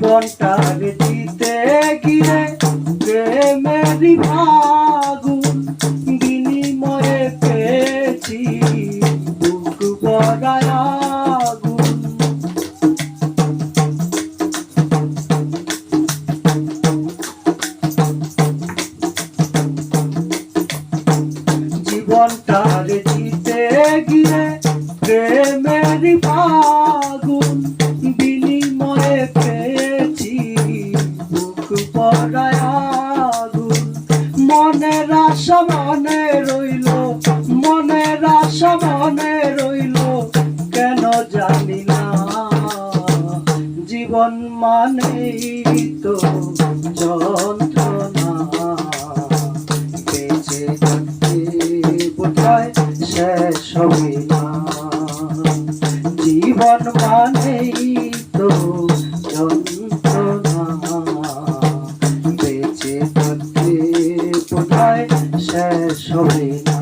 জীবনটার দিতে গিয়ে প্রেমেরই ভাগুন বিনিময়ে পেয়েছি বুক দিতে গিয়ে প্রেমের ফাগুন বিনিময়ে পেয়েছি মনের আশা মনে রইল, মনের আশা মনে রইল, কেন জানি না। জীবন মানে তো যন্ত্রণা বেঁচে থাকতে শেষ হবে না। জীবন মানেই তো বোধহয় শেষ হবে।